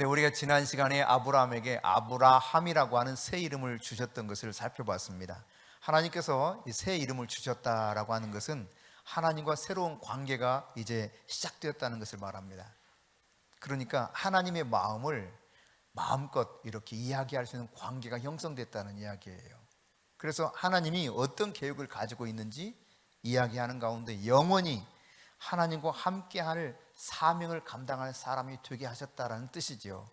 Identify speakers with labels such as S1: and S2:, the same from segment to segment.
S1: 근데 우리가 지난 시간에 아브라함에게 아브라함이라고 하는 새 이름을 주셨던 것을 살펴봤습니다. 하나님께서 이새 이름을 주셨다라고 하는 것은 하나님과 새로운 관계가 이제 시작되었다는 것을 말합니다. 그러니까 하나님의 마음을 마음껏 이렇게 이야기할 수 있는 관계가 형성됐다는 이야기예요. 그래서 하나님이 어떤 계획을 가지고 있는지 이야기하는 가운데 영원히 하나님과 함께할 사명을 감당할 사람이 되게 하셨다라는 뜻이지요.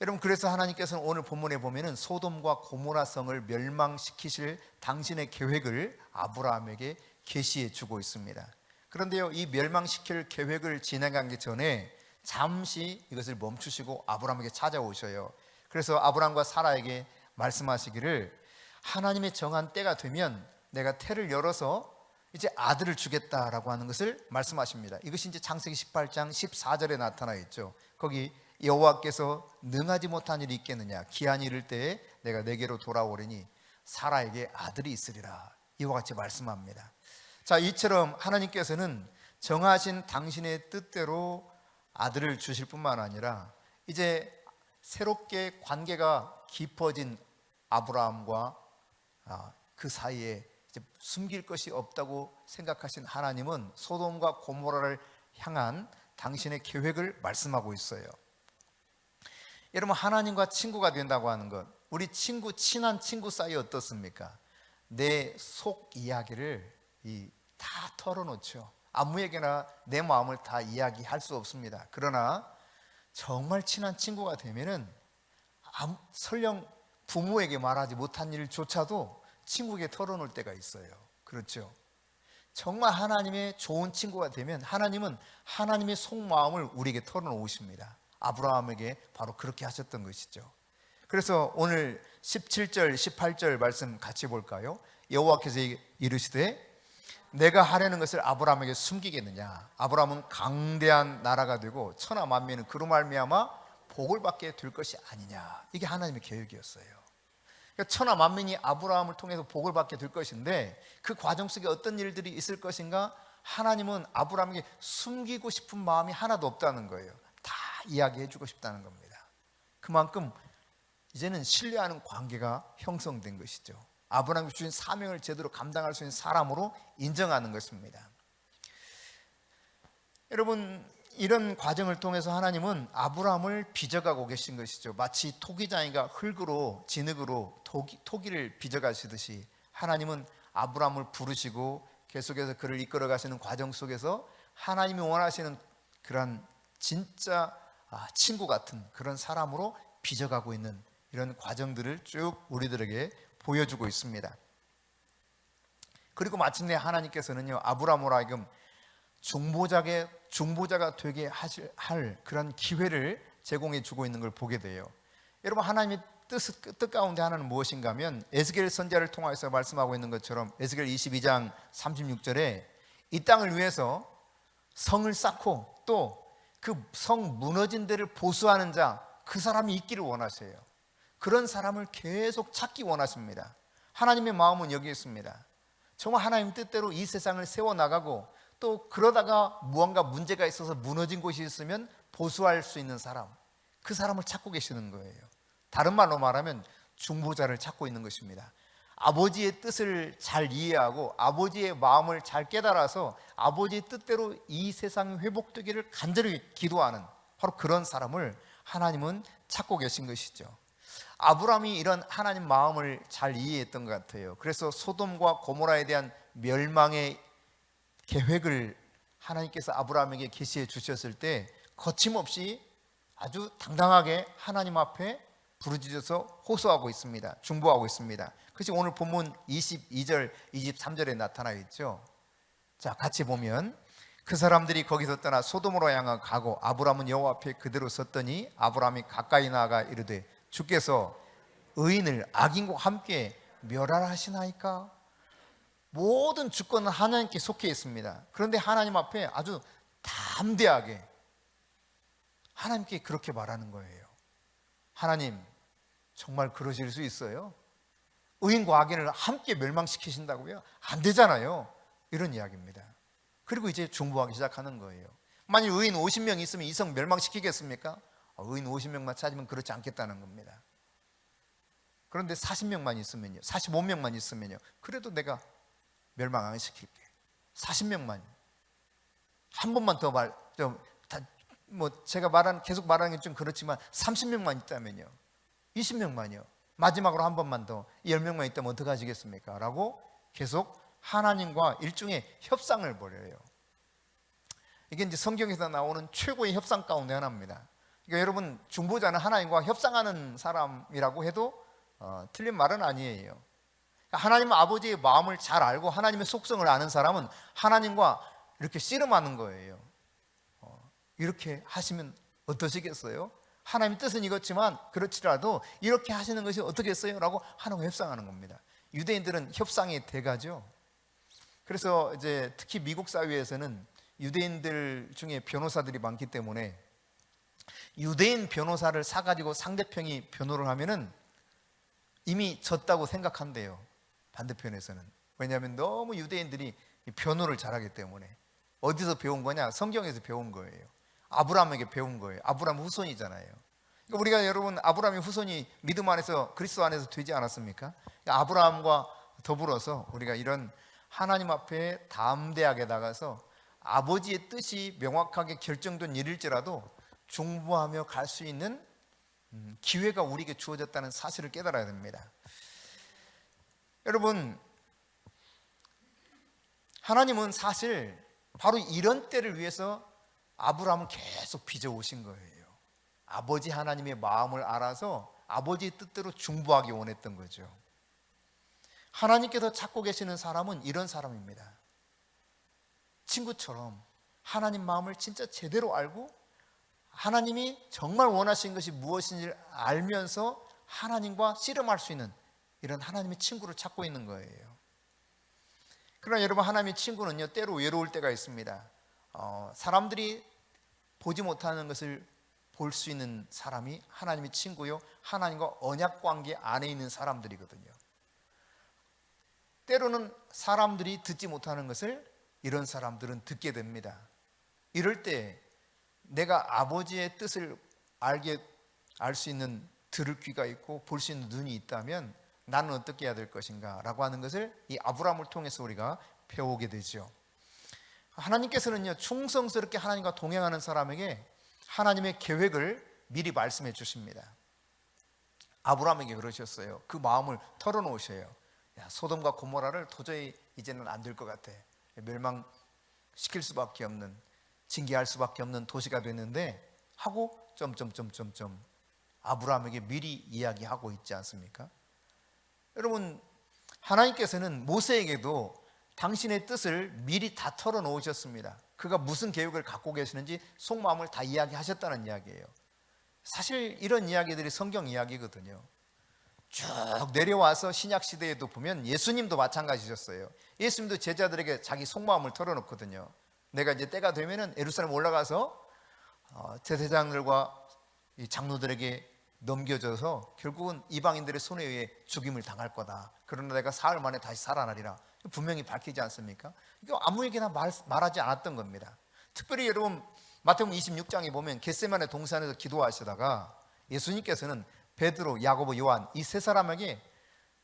S1: 여러분 그래서 하나님께서는 오늘 본문에 보면은 소돔과 고모라 성을 멸망시키실 당신의 계획을 아브라함에게 계시해 주고 있습니다. 그런데요 이 멸망시킬 계획을 진행하기 전에 잠시 이것을 멈추시고 아브라함에게 찾아오셔요. 그래서 아브라함과 사라에게 말씀하시기를 하나님의 정한 때가 되면 내가 태를 열어서 이제 아들을 주겠다라고 하는 것을 말씀하십니다. 이것이 이제 창세기 18장 14절에 나타나 있죠. 거기 여호와께서 능하지 못한 일이 있겠느냐 기한이 이를 때에 내가 내게로 돌아오리니 사라에게 아들이 있으리라 이와 같이 말씀합니다. 자 이처럼 하나님께서는 정하신 당신의 뜻대로 아들을 주실 뿐만 아니라 이제 새롭게 관계가 깊어진 아브라함과 아, 그 사이에 숨길 것이 없다고 생각하신 하나님은 소돔과 고모라를 향한 당신의 계획을 말씀하고 있어요. 여러분 하나님과 친구가 된다고 하는 것, 우리 친구 친한 친구 사이 어떻습니까? 내 속 이야기를 이 다 털어놓죠. 아무에게나 내 마음을 다 이야기할 수 없습니다. 그러나 정말 친한 친구가 되면은 설령 부모에게 말하지 못한 일조차도 친구에게 털어놓을 때가 있어요. 그렇죠? 정말 하나님의 좋은 친구가 되면 하나님은 하나님의 속마음을 우리에게 털어놓으십니다. 아브라함에게 바로 그렇게 하셨던 것이죠. 그래서 오늘 17절, 18절 말씀 같이 볼까요? 여호와께서 이르시되 내가 하려는 것을 아브라함에게 숨기겠느냐? 아브라함은 강대한 나라가 되고 천하 만민은 그로 말미암아 복을 받게 될 것이 아니냐. 이게 하나님의 계획이었어요. 그러니까 천하 만민이 아브라함을 통해서 복을 받게 될 것인데 그 과정 속에 어떤 일들이 있을 것인가? 하나님은 아브라함에게 숨기고 싶은 마음이 하나도 없다는 거예요. 다 이야기해 주고 싶다는 겁니다. 그만큼 이제는 신뢰하는 관계가 형성된 것이죠. 아브라함이 주신 사명을 제대로 감당할 수 있는 사람으로 인정하는 것입니다. 여러분 이런 과정을 통해서 하나님은 아브라함을 빚어가고 계신 것이죠. 마치 토기장이가 흙으로 진흙으로 토기, 토기를 빚어가시듯이 하나님은 아브라함을 부르시고 계속해서 그를 이끌어 가시는 과정 속에서 하나님이 원하시는 그런 진짜 아, 친구 같은 그런 사람으로 빚어가고 있는 이런 과정들을 쭉 우리들에게 보여주고 있습니다. 그리고 마침내 하나님께서는요 아브라함으로 하여금 중보자의 중보자가 되게 하실 할 그런 기회를 제공해 주고 있는 걸 보게 돼요. 여러분 하나님의 뜻, 뜻 가운데 하나는 무엇인가면 에스겔 선자를 통해서 말씀하고 있는 것처럼 에스겔 22장 36절에 이 땅을 위해서 성을 쌓고 또 그 성 무너진 데를 보수하는 자 그 사람이 있기를 원하세요. 그런 사람을 계속 찾기 원하십니다. 하나님의 마음은 여기 있습니다. 정말 하나님 뜻대로 이 세상을 세워 나가고 또 그러다가 무언가 문제가 있어서 무너진 곳이 있으면 보수할 수 있는 사람, 그 사람을 찾고 계시는 거예요. 다른 말로 말하면 중보자를 찾고 있는 것입니다. 아버지의 뜻을 잘 이해하고 아버지의 마음을 잘 깨달아서 아버지의 뜻대로 이 세상이 회복되기를 간절히 기도하는 바로 그런 사람을 하나님은 찾고 계신 것이죠. 아브라함이 이런 하나님 마음을 잘 이해했던 것 같아요. 그래서 소돔과 고모라에 대한 멸망의 계획을 하나님께서 아브라함에게 계시해 주셨을 때 거침없이 아주 당당하게 하나님 앞에 부르짖어서 호소하고 있습니다. 중보하고 있습니다. 그것이 오늘 본문 22절, 23절에 나타나 있죠. 자, 같이 보면 그 사람들이 거기서 떠나 소돔으로 향하 가고 아브라함은 여호와 앞에 그대로 섰더니 아브라함이 가까이 나아가 이르되 주께서 의인을 악인과 함께 멸하라 하시나이까? 모든 주권은 하나님께 속해 있습니다. 그런데 하나님 앞에 아주 담대하게 하나님께 그렇게 말하는 거예요. 하나님, 정말 그러실 수 있어요? 의인과 악인을 함께 멸망시키신다고요? 안 되잖아요. 이런 이야기입니다. 그리고 이제 중보하기 시작하는 거예요. 만약 의인 50명 있으면 이성 멸망시키겠습니까? 어, 의인 50명만 찾으면 그렇지 않겠다는 겁니다. 그런데 40명만 있으면요. 45명만 있으면요. 그래도 내가 멸망 안 시킬게. 40명만. 한 번만 더 말, 좀, 다, 뭐, 제가 말한, 계속 말하는 게 좀 그렇지만 30명만 있다면요. 20명만요. 마지막으로 한 번만 더, 10명만 있다면 어떡하시겠습니까? 라고 계속 하나님과 일종의 협상을 벌여요. 이게 이제 성경에서 나오는 최고의 협상 가운데 하나입니다. 그러니까 여러분, 중보자는 하나님과 협상하는 사람이라고 해도 어, 틀린 말은 아니에요. 하나님 아버지의 마음을 잘 알고 하나님의 속성을 아는 사람은 하나님과 이렇게 씨름하는 거예요. 어, 이렇게 하시면 어떠시겠어요? 하나님 뜻은 이렇지만 그렇지라도 이렇게 하시는 것이 어떻겠어요? 라고 하나님과 협상하는 겁니다. 유대인들은 협상의 대가죠. 그래서 이제 특히 미국 사회에서는 유대인들 중에 변호사들이 많기 때문에 유대인 변호사를 사가지고 상대편이 변호를 하면은 이미 졌다고 생각한대요. 반대편에서는. 왜냐하면 너무 유대인들이 변호를 잘하기 때문에. 어디서 배운 거냐? 성경에서 배운 거예요. 아브라함에게 배운 거예요. 아브라함 후손이잖아요. 그러니까 우리가 여러분 아브라함의 후손이 믿음 안에서 그리스도 안에서 되지 않았습니까? 그러니까 아브라함과 더불어서 우리가 이런 하나님 앞에 담대하게 나가서 아버지의 뜻이 명확하게 결정된 일일지라도 중보하며 갈 수 있는 음, 기회가 우리에게 주어졌다는 사실을 깨달아야 됩니다. 여러분, 하나님은 사실 바로 이런 때를 위해서 아브라함을 계속 빚어 오신 거예요. 아버지 하나님의 마음을 알아서 아버지의 뜻대로 중보하기 원했던 거죠. 하나님께서 찾고 계시는 사람은 이런 사람입니다. 친구처럼 하나님 마음을 진짜 제대로 알고 하나님이 정말 원하신 것이 무엇인지 알면서 하나님과 씨름할 수 있는 이런 하나님의 친구를 찾고 있는 거예요. 그러나 여러분 하나님의 친구는요 때로 외로울 때가 있습니다. 어, 사람들이 보지 못하는 것을 볼 수 있는 사람이 하나님의 친구요 하나님과 언약 관계 안에 있는 사람들이거든요. 때로는 사람들이 듣지 못하는 것을 이런 사람들은 듣게 됩니다. 이럴 때 내가 아버지의 뜻을 알게 알 수 있는 들을 귀가 있고 볼 수 있는 눈이 있다면 나는 어떻게 해야 될 것인가라고 하는 것을 이 아브라함을 통해서 우리가 배우게 되죠. 하나님께서는요 충성스럽게 하나님과 동행하는 사람에게 하나님의 계획을 미리 말씀해 주십니다. 아브라함에게 그러셨어요. 그 마음을 털어놓으셔요. 야, 소돔과 고모라를 도저히 이제는 안 될 것 같아. 멸망시킬 수밖에 없는 징계할 수밖에 없는 도시가 됐는데 하고 점점점점점 아브라함에게 미리 이야기하고 있지 않습니까? 여러분 하나님께서는 모세에게도 당신의 뜻을 미리 다 털어놓으셨습니다. 그가 무슨 계획을 갖고 계시는지 속마음을 다 이야기하셨다는 이야기예요. 사실 이런 이야기들이 성경 이야기거든요. 쭉 내려와서 신약 시대에도 보면 예수님도 마찬가지셨어요. 예수님도 제자들에게 자기 속마음을 털어놓거든요. 내가 이제 때가 되면은 예루살렘 올라가서 어, 제사장들과 이 장로들에게 넘겨져서 결국은 이방인들의 손에 의해 죽임을 당할 거다. 그러나 내가 사흘 만에 다시 살아나리라. 분명히 밝히지 않습니까? 이거 아무에게나 말, 말하지 않았던 겁니다. 특별히 여러분 마태복음 26장에 보면 겟세만의 동산에서 기도하시다가 예수님께서는 베드로, 야고보, 요한 이 세 사람에게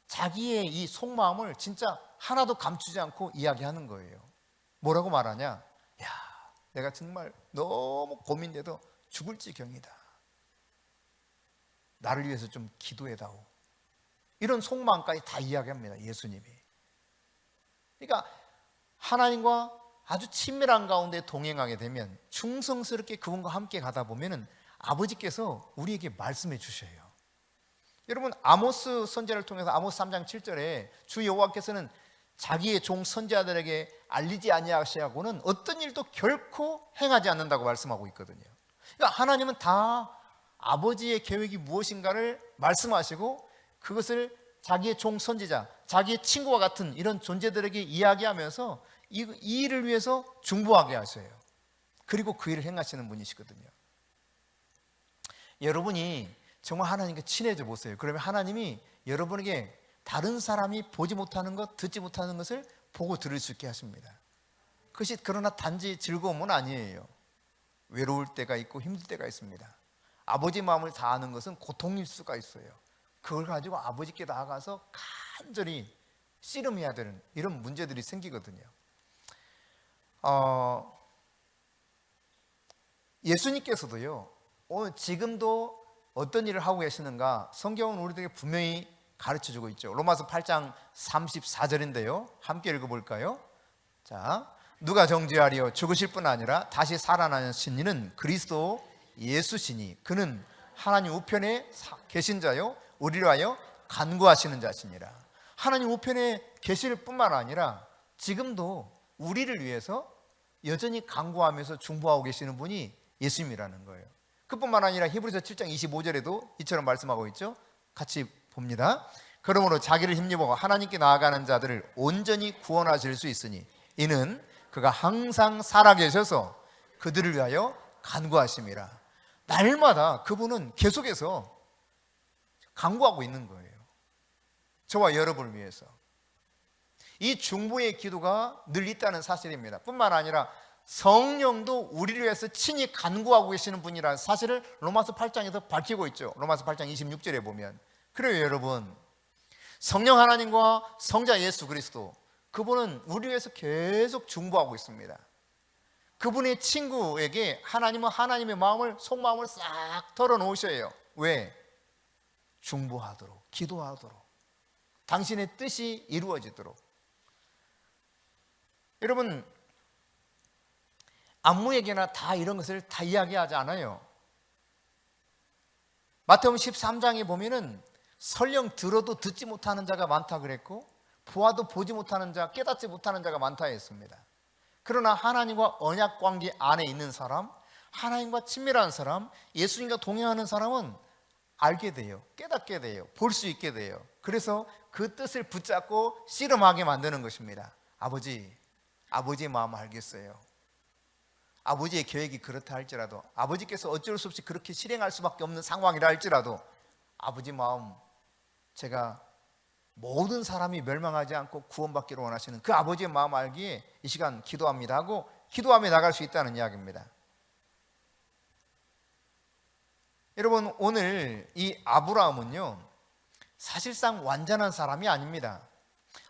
S1: 자기의 이 속마음을 진짜 하나도 감추지 않고 이야기하는 거예요. 뭐라고 말하냐? 야, 내가 정말 너무 고민돼도 죽을 지경이다. 나를 위해서 좀 기도해다오. 이런 속마음까지 다 이야기합니다. 예수님이. 그러니까 하나님과 아주 친밀한 가운데 동행하게 되면 충성스럽게 그분과 함께 가다 보면은 아버지께서 우리에게 말씀해 주셔요. 여러분 아모스 선제를 통해서 아모스 3장 7절에 주 여호와께서는 자기의 종 선지자들에게 알리지 아니하시고는 어떤 일도 결코 행하지 않는다고 말씀하고 있거든요. 그러니까 하나님은 다 아버지의 계획이 무엇인가를 말씀하시고 그것을 자기의 종 선지자, 자기의 친구와 같은 이런 존재들에게 이야기하면서 이, 이 일을 위해서 중보하게 하셔요. 그리고 그 일을 행하시는 분이시거든요. 여러분이 정말 하나님께 친해져 보세요. 그러면 하나님이 여러분에게 다른 사람이 보지 못하는 것, 듣지 못하는 것을 보고 들을 수 있게 하십니다. 그것이 그러나 단지 즐거움은 아니에요. 외로울 때가 있고 힘들 때가 있습니다. 아버지 마음을 다하는 것은 고통일 수가 있어요. 그걸 가지고 아버지께 나아가서 간절히 씨름해야 되는 이런 문제들이 생기거든요. 어, 예수님께서도요, 오늘 지금도 어떤 일을 하고 계시는가 성경은 우리들에게 분명히 가르쳐 주고 있죠. 로마서 8장 34절인데요. 함께 읽어 볼까요? 자, 누가 정죄하리요 죽으실 뿐 아니라 다시 살아나신 이는 그리스도 예수시니 그는 하나님 우편에 사- 계신 자요 우리를 하여 간구하시는 자시니라. 하나님 우편에 계실 뿐만 아니라 지금도 우리를 위해서 여전히 간구하면서 중보하고 계시는 분이 예수님이라는 거예요. 그뿐만 아니라 히브리서 7장 25절에도 이처럼 말씀하고 있죠. 같이 봅니다. 그러므로 자기를 힘입어 하나님께 나아가는 자들을 온전히 구원하실 수 있으니 이는 그가 항상 살아계셔서 그들을 위하여 간구하심이라. 날마다 그분은 계속해서 간구하고 있는 거예요. 저와 여러분을 위해서. 이 중보의 기도가 늘 있다는 사실입니다. 뿐만 아니라 성령도 우리를 위해서 친히 간구하고 계시는 분이라는 사실을 로마서 8장에서 밝히고 있죠. 로마서 8장 26절에 보면. 그래요, 여러분. 성령 하나님과 성자 예수 그리스도 그분은 우리 위해서 계속 중보하고 있습니다. 그분의 친구에게 하나님은 하나님의 마음을 속마음을 싹 털어놓으셔요. 왜? 중보하도록, 기도하도록, 당신의 뜻이 이루어지도록. 여러분 안무에게나 다 이런 것을 다 이야기하지 않아요. 마태복음 13장에 보면은 설령 들어도 듣지 못하는 자가 많다 그랬고 보아도 보지 못하는 자, 깨닫지 못하는 자가 많다 했습니다. 그러나 하나님과 언약 관계 안에 있는 사람, 하나님과 친밀한 사람, 예수님과 동행하는 사람은 알게 돼요. 깨닫게 돼요. 볼 수 있게 돼요. 그래서 그 뜻을 붙잡고 씨름하게 만드는 것입니다. 아버지, 아버지의 마음 알겠어요. 아버지의 계획이 그렇다 할지라도 아버지께서 어쩔 수 없이 그렇게 실행할 수밖에 없는 상황이라 할지라도 아버지 마음 제가 모든 사람이 멸망하지 않고 구원받기를 원하시는 그 아버지의 마음 알기에 이 시간 기도합니다 하고 기도하며 나갈 수 있다는 이야기입니다. 여러분 오늘 이 아브라함은요 사실상 완전한 사람이 아닙니다.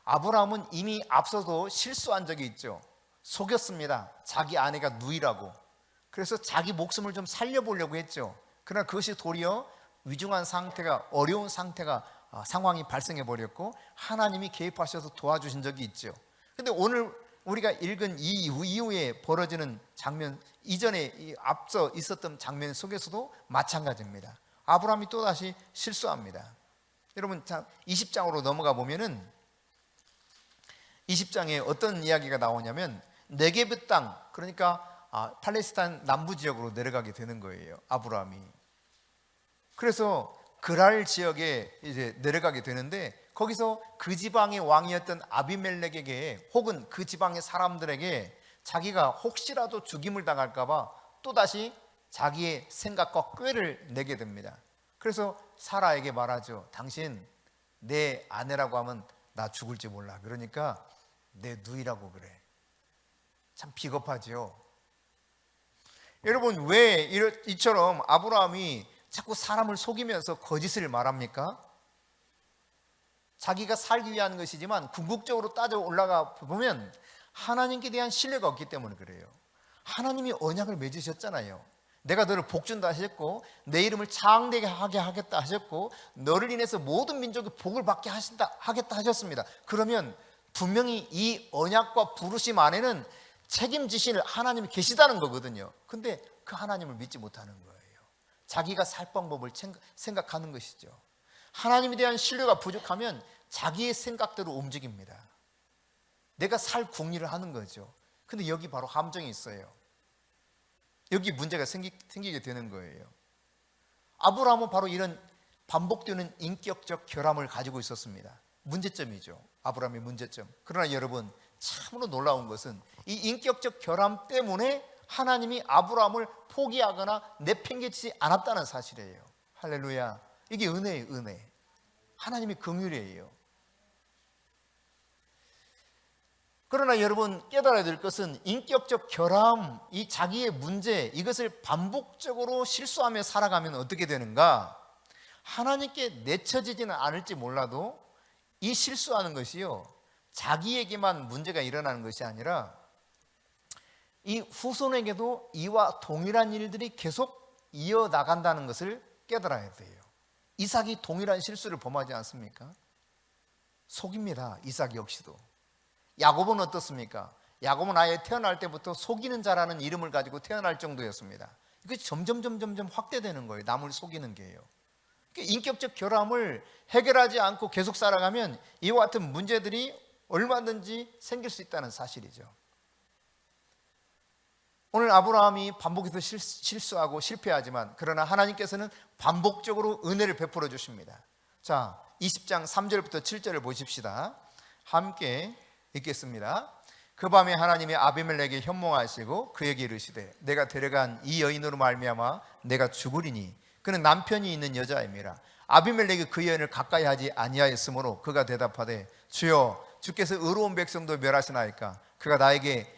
S1: 아브라함은 이미 앞서도 실수한 적이 있죠. 속였습니다. 자기 아내가 누이라고. 그래서 자기 목숨을 좀 살려보려고 했죠. 그러나 그것이 도리어 위중한 상태가 어려운 상태가 아, 상황이 발생해 버렸고 하나님이 개입하셔서 도와주신 적이 있죠. 근데 오늘 우리가 읽은 이 이후, 이후에 벌어지는 장면 이전에 이 앞서 있었던 장면 속에서도 마찬가지입니다. 아브라함이 또 다시 실수합니다. 여러분 20장으로 넘어가 보면은 20장에 어떤 이야기가 나오냐면 네게브 땅 그러니까 아, 팔레스타인 남부 지역으로 내려가게 되는 거예요. 아브라함이. 그래서 그랄 지역에 이제 내려가게 되는데 거기서 그 지방의 왕이었던 아비멜렉에게 혹은 그 지방의 사람들에게 자기가 혹시라도 죽임을 당할까봐 또 다시 자기의 생각과 꾀를 내게 됩니다. 그래서 사라에게 말하죠. 당신 내 아내라고 하면 나 죽을지 몰라. 그러니까 내 누이라고 그래. 참 비겁하죠. 여러분 왜 이처럼 아브라함이 자꾸 사람을 속이면서 거짓을 말합니까? 자기가 살기 위한 것이지만 궁극적으로 따져 올라가 보면 하나님께 대한 신뢰가 없기 때문에 그래요. 하나님이 언약을 맺으셨잖아요. 내가 너를 복준다 하셨고 내 이름을 창대하게 하게 하겠다 하셨고 너를 인해서 모든 민족이 복을 받게 하신다 하겠다 하셨습니다. 그러면 분명히 이 언약과 부르심 안에는 책임지실 하나님이 계시다는 거거든요. 근데 그 하나님을 믿지 못하는 거예요. 자기가 살 방법을 생각하는 것이죠. 하나님에 대한 신뢰가 부족하면 자기의 생각대로 움직입니다. 내가 살 궁리를 하는 거죠. 근데 여기 바로 함정이 있어요. 여기 문제가 생기, 생기게 되는 거예요. 아브라함은 바로 이런 반복되는 인격적 결함을 가지고 있었습니다. 문제점이죠. 아브라함의 문제점. 그러나 여러분 참으로 놀라운 것은 이 인격적 결함 때문에 하나님이 아브라함을 포기하거나 내팽개치지 않았다는 사실이에요. 할렐루야. 이게 은혜예요, 은혜. 하나님의 긍휼이에요. 그러나 여러분 깨달아야 될 것은 인격적 결함, 이 자기의 문제, 이것을 반복적으로 실수하며 살아가면 어떻게 되는가? 하나님께 내쳐지지는 않을지 몰라도 이 실수하는 것이요. 자기에게만 문제가 일어나는 것이 아니라 이 후손에게도 이와 동일한 일들이 계속 이어나간다는 것을 깨달아야 돼요. 이삭이 동일한 실수를 범하지 않습니까? 속입니다. 이삭 역시도. 야곱은 어떻습니까? 야곱은 아예 태어날 때부터 속이는 자라는 이름을 가지고 태어날 정도였습니다. 이게 점점 점점 점 확대되는 거예요. 남을 속이는 게요. 그러니까 인격적 결함을 해결하지 않고 계속 살아가면 이와 같은 문제들이 얼마든지 생길 수 있다는 사실이죠. 오늘 아브라함이 반복해서 실수하고 실패하지만 그러나 하나님께서는 반복적으로 은혜를 베풀어 주십니다. 자, 20장 3절부터 7절을 보십시다. 함께 읽겠습니다. 그 밤에 하나님이 아비멜렉에 현몽하시고 그에게 이르시되 내가 데려간 이 여인으로 말미암아 내가 죽으리니 그는 남편이 있는 여자임이라 아비멜렉이 그 여인을 가까이 하지 아니하였으므로 그가 대답하되 주여 주께서 의로운 백성도 멸하시나이까 그가 나에게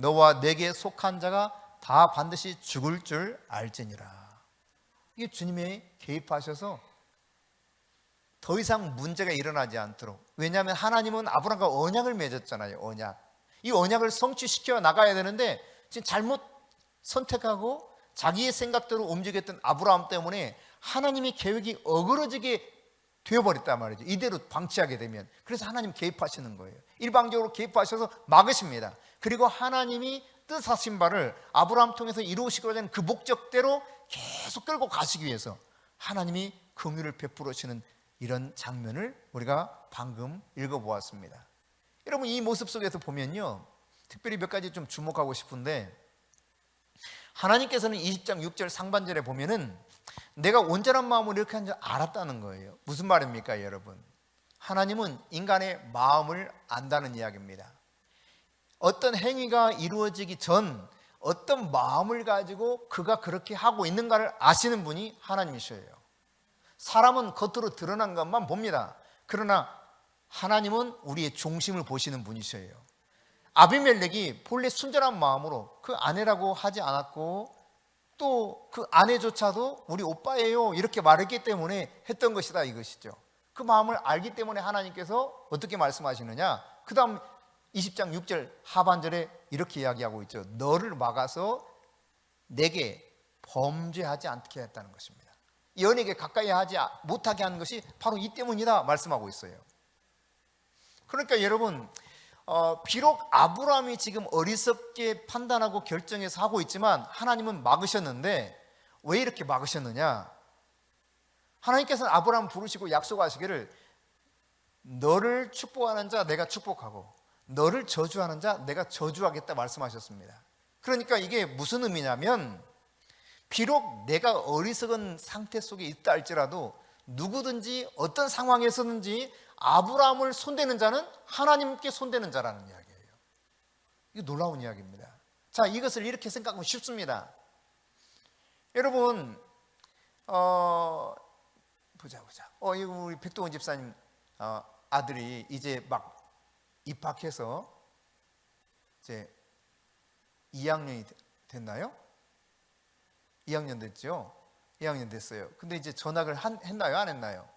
S1: 너와 내게 속한 자가 다 반드시 죽을 줄 알지니라. 이게 주님이 개입하셔서 더 이상 문제가 일어나지 않도록 왜냐하면 하나님은 아브라함과 언약을 맺었잖아요 언약. 이 언약을 성취시켜 나가야 되는데 지금 잘못 선택하고 자기의 생각대로 움직였던 아브라함 때문에 하나님의 계획이 어그러지게 되어버렸단 말이죠. 이대로 방치하게 되면. 그래서 하나님 개입하시는 거예요. 일방적으로 개입하셔서 막으십니다 그리고 하나님이 뜻하신 바를 아브라함 통해서 이루시고자 하는 그 목적대로 계속 끌고 가시기 위해서 하나님이 긍휼을 베풀으시는 이런 장면을 우리가 방금 읽어보았습니다. 여러분 이 모습 속에서 보면요. 특별히 몇 가지 좀 주목하고 싶은데 하나님께서는 20장 6절 상반절에 보면은 내가 온전한 마음으로 이렇게 한 줄 알았다는 거예요. 무슨 말입니까, 여러분? 하나님은 인간의 마음을 안다는 이야기입니다. 어떤 행위가 이루어지기 전 어떤 마음을 가지고 그가 그렇게 하고 있는가를 아시는 분이 하나님이셔요. 사람은 겉으로 드러난 것만 봅니다. 그러나 하나님은 우리의 중심을 보시는 분이셔요. 아비멜렉이 본래 순전한 마음으로 그 아내라고 하지 않았고 또 그 아내조차도 우리 오빠예요 이렇게 말했기 때문에 했던 것이다 이것이죠. 그 마음을 알기 때문에 하나님께서 어떻게 말씀하시느냐? 그 다음 20장 6절 하반절에 이렇게 이야기하고 있죠. 너를 막아서 내게 범죄하지 않게 했다는 것입니다. 연에게 가까이 하지 못하게 하는 것이 바로 이 때문이다 말씀하고 있어요. 그러니까 여러분 어, 비록 아브라함이 지금 어리석게 판단하고 결정해서 하고 있지만 하나님은 막으셨는데 왜 이렇게 막으셨느냐? 하나님께서는 아브라함 부르시고 약속하시기를 너를 축복하는 자 내가 축복하고 너를 저주하는 자 내가 저주하겠다 말씀하셨습니다. 그러니까 이게 무슨 의미냐면 비록 내가 어리석은 상태 속에 있다 할지라도 누구든지 어떤 상황에서든지 아브라함을 손대는 자는 하나님께 손대는 자라는 이야기예요. 이거 놀라운 이야기입니다. 자, 이것을 이렇게 생각하면 쉽습니다. 여러분, 어, 보자, 보자. 어, 우리 백동원 집사님 어, 아들이 이제 막 입학해서 이제 2학년이 됐나요? 2학년 됐죠? 2학년 됐어요. 근데 이제 전학을 한, 했나요? 안 했나요?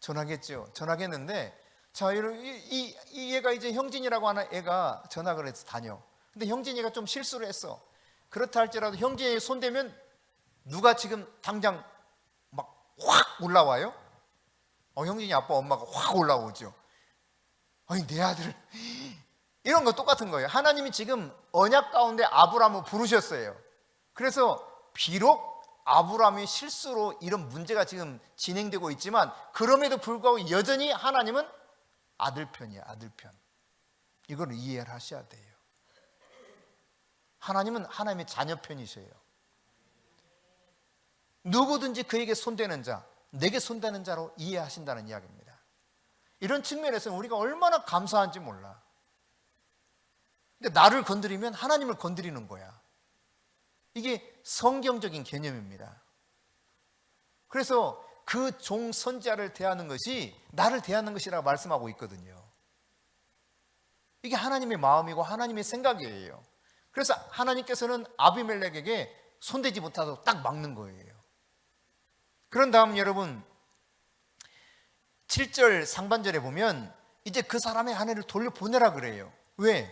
S1: 전학했죠. 전학했는데 자, 이, 이, 이 얘가 이제 형진이라고 하는 애가 전학을 해서 다녀. 근데 형진이가 좀 실수를 했어. 그렇다 할지라도 형진이 손대면 누가 지금 당장 막 확 올라와요? 어, 형진이 아빠 엄마가 확 올라오죠. 아니, 내 아들. 이런 거 똑같은 거예요. 하나님이 지금 언약 가운데 아브라함을 부르셨어요. 그래서 비록 아브라함이 실수로 이런 문제가 지금 진행되고 있지만 그럼에도 불구하고 여전히 하나님은 아들 편이야, 아들 편. 이걸 이해를 하셔야 돼요. 하나님은 하나님의 자녀 편이셔요. 누구든지 그에게 손대는 자, 내게 손대는 자로 이해하신다는 이야기입니다. 이런 측면에서는 우리가 얼마나 감사한지 몰라. 근데 나를 건드리면 하나님을 건드리는 거야. 이게 성경적인 개념입니다. 그래서 그 종 선자를 대하는 것이 나를 대하는 것이라고 말씀하고 있거든요. 이게 하나님의 마음이고 하나님의 생각이에요. 그래서 하나님께서는 아비멜렉에게 손대지 못하도록 딱 막는 거예요. 그런 다음 여러분 7절 상반절에 보면 이제 그 사람의 아내를 돌려보내라 그래요. 왜?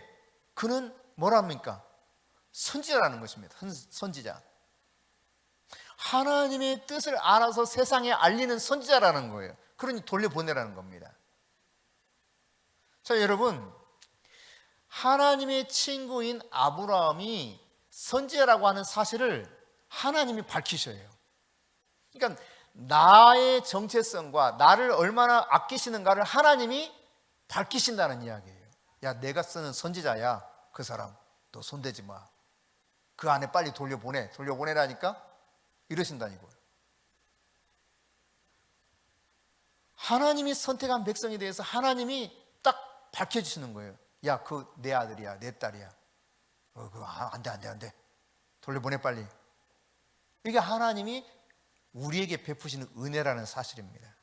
S1: 그는 뭐랍니까? 선지자라는 것입니다. 선지자. 하나님의 뜻을 알아서 세상에 알리는 선지자라는 거예요. 그러니 돌려보내라는 겁니다. 자, 여러분. 하나님의 친구인 아브라함이 선지자라고 하는 사실을 하나님이 밝히셔요. 그러니까 나의 정체성과 나를 얼마나 아끼시는가를 하나님이 밝히신다는 이야기예요. 야, 내가 쓰는 선지자야. 그 사람. 너 손대지 마. 그 안에 빨리 돌려보내. 돌려보내라니까 이러신다니고요. 하나님이 선택한 백성에 대해서 하나님이 딱 밝혀 주시는 거예요. 야, 그 내 아들이야, 내 딸이야. 어, 그안 돼, 안 돼, 안 돼. 돌려보내 빨리. 이게 하나님이 우리에게 베푸시는 은혜라는 사실입니다.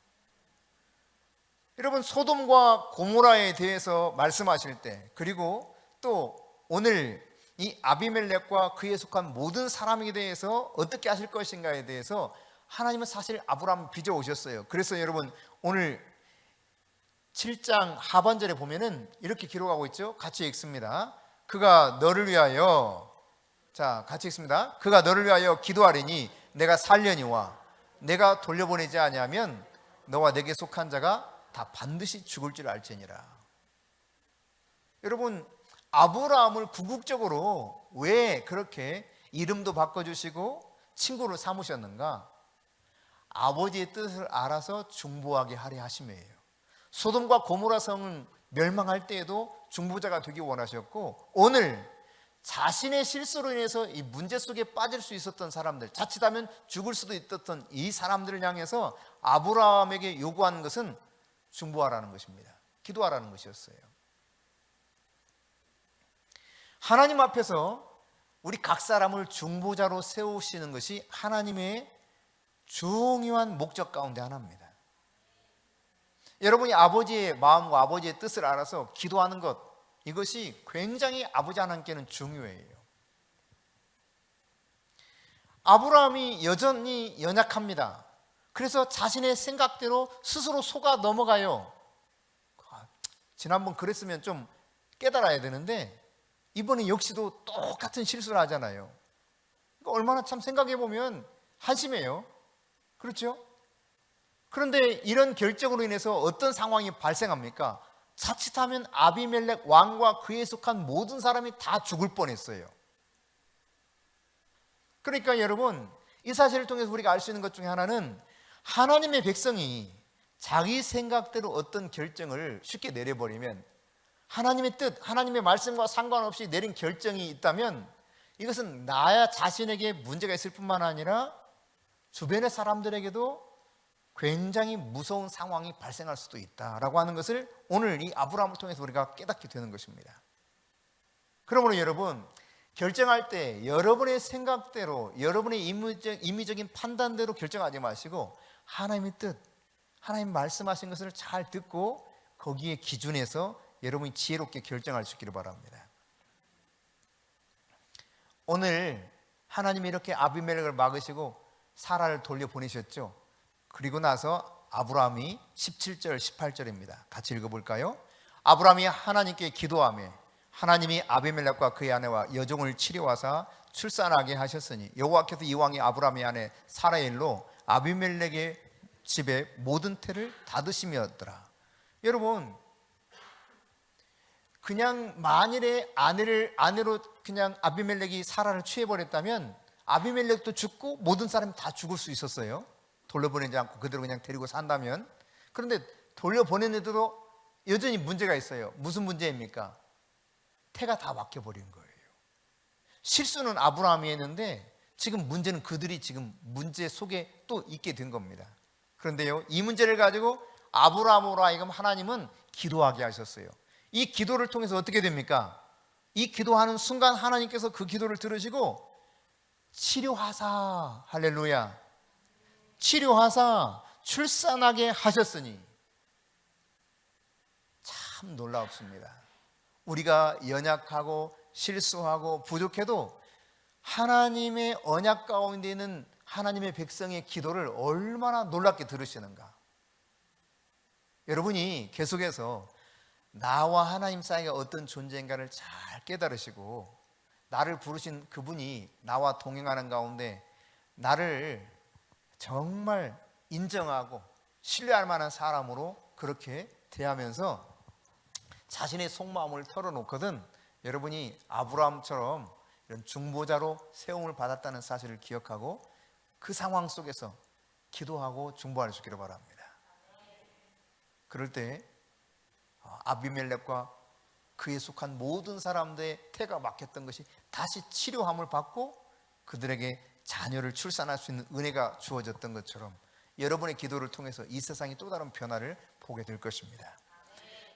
S1: 여러분 소돔과 고모라에 대해서 말씀하실 때 그리고 또 오늘 이 아비멜렉과 그에 속한 모든 사람에 대해서 어떻게 하실 것인가에 대해서 하나님은 사실 아브라함을 빚어 오셨어요. 그래서 여러분 오늘 7장 하반절에 보면은 이렇게 기록하고 있죠. 같이 읽습니다. 그가 너를 위하여 자, 같이 읽습니다. 그가 너를 위하여 기도하리니 내가 살려니와 내가 돌려보내지 아니하면 너와 내게 속한 자가 다 반드시 죽을 줄 알지니라. 여러분 아브라함을 궁극적으로 왜 그렇게 이름도 바꿔주시고 친구를 삼으셨는가? 아버지의 뜻을 알아서 중보하게 하려 하심이에요. 소돔과 고모라 성은 멸망할 때에도 중보자가 되기 원하셨고 오늘 자신의 실수로 인해서 이 문제 속에 빠질 수 있었던 사람들, 자칫하면 죽을 수도 있었던 이 사람들을 향해서 아브라함에게 요구하는 것은 중보하라는 것입니다. 기도하라는 것이었어요. 하나님 앞에서 우리 각 사람을 중보자로 세우시는 것이 하나님의 중요한 목적 가운데 하나입니다. 여러분이 아버지의 마음과 아버지의 뜻을 알아서 기도하는 것, 이것이 굉장히 아버지 하나님께는 중요해요. 아브라함이 여전히 연약합니다. 그래서 자신의 생각대로 스스로 속아 넘어가요. 아, 지난번 그랬으면 좀 깨달아야 되는데 이번에 역시도 똑같은 실수를 하잖아요. 얼마나 참 생각해 보면 한심해요. 그렇죠? 그런데 이런 결정으로 인해서 어떤 상황이 발생합니까? 자칫하면 아비멜렉 왕과 그에 속한 모든 사람이 다 죽을 뻔했어요. 그러니까 여러분, 이 사실을 통해서 우리가 알 수 있는 것 중에 하나는 하나님의 백성이 자기 생각대로 어떤 결정을 쉽게 내려버리면 하나님의 뜻, 하나님의 말씀과 상관없이 내린 결정이 있다면 이것은 나야 자신에게 문제가 있을 뿐만 아니라 주변의 사람들에게도 굉장히 무서운 상황이 발생할 수도 있다라고 하는 것을 오늘 이 아브라함을 통해서 우리가 깨닫게 되는 것입니다. 그러므로 여러분 결정할 때 여러분의 생각대로 여러분의 임의적, 임의적 인 판단대로 결정하지 마시고 하나님의 뜻, 하나님 말씀하신 것을 잘 듣고 거기에 기준에서 여러분이 지혜롭게 결정할 수 있기를 바랍니다. 오늘 하나님이 이렇게 아비멜렉을 막으시고 사라를 돌려 보내셨죠. 그리고 나서 아브라함이 17절 18절입니다. 같이 읽어 볼까요? 아브라함이 하나님께 기도하며 하나님이 아비멜렉과 그의 아내와 여종을 치료하사 출산하게 하셨으니 여호와께서 이왕이 아브라함의 아내 사라의 일로 아비멜렉의 집에 모든 태를 닫으심이었더라. 여러분 그냥 만일에 아내를 아내로 그냥 아비멜렉이 사라를 취해 버렸다면 아비멜렉도 죽고 모든 사람이 다 죽을 수 있었어요. 돌려보내지 않고 그대로 그냥 데리고 산다면 그런데 돌려보내는데도 여전히 문제가 있어요. 무슨 문제입니까? 태가 다 막혀 버린 거예요. 실수는 아브라함이 했는데 지금 문제는 그들이 지금 문제 속에 또 있게 된 겁니다. 그런데요, 이 문제를 가지고 아브라함으로 하여금 하나님은 기도하게 하셨어요. 이 기도를 통해서 어떻게 됩니까? 이 기도하는 순간 하나님께서 그 기도를 들으시고 치료하사 할렐루야 치료하사 출산하게 하셨으니 참 놀라웠습니다. 우리가 연약하고 실수하고 부족해도 하나님의 언약 가운데 있는 하나님의 백성의 기도를 얼마나 놀랍게 들으시는가. 여러분이 계속해서 나와 하나님 사이가 어떤 존재인가를 잘 깨달으시고 나를 부르신 그분이 나와 동행하는 가운데 나를 정말 인정하고 신뢰할 만한 사람으로 그렇게 대하면서 자신의 속마음을 털어놓거든 여러분이 아브라함처럼 이런 중보자로 세움을 받았다는 사실을 기억하고 그 상황 속에서 기도하고 중보할 수 있기를 바랍니다. 그럴 때 어, 아비멜렉과 그에 속한 모든 사람들의 태가 막혔던 것이 다시 치료함을 받고 그들에게 자녀를 출산할 수 있는 은혜가 주어졌던 것처럼 여러분의 기도를 통해서 이 세상이 또 다른 변화를 보게 될 것입니다.